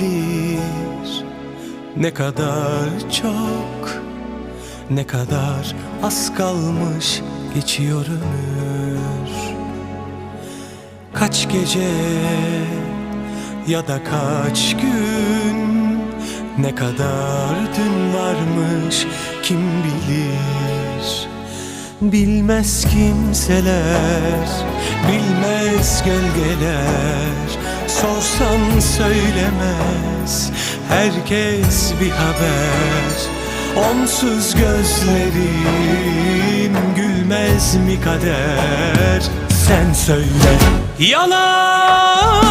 bilir. Ne kadar çok Ne kadar az kalmış geçiyor ömür. Kaç gece ya da kaç gün Ne kadar dün varmış kim bilir. Bilmez kimseler, bilmez gölgeler Sorsan söylemez. Herkes bir haber. Onsuz gözlerim gülmez mi kader? Sen söyle. Yalan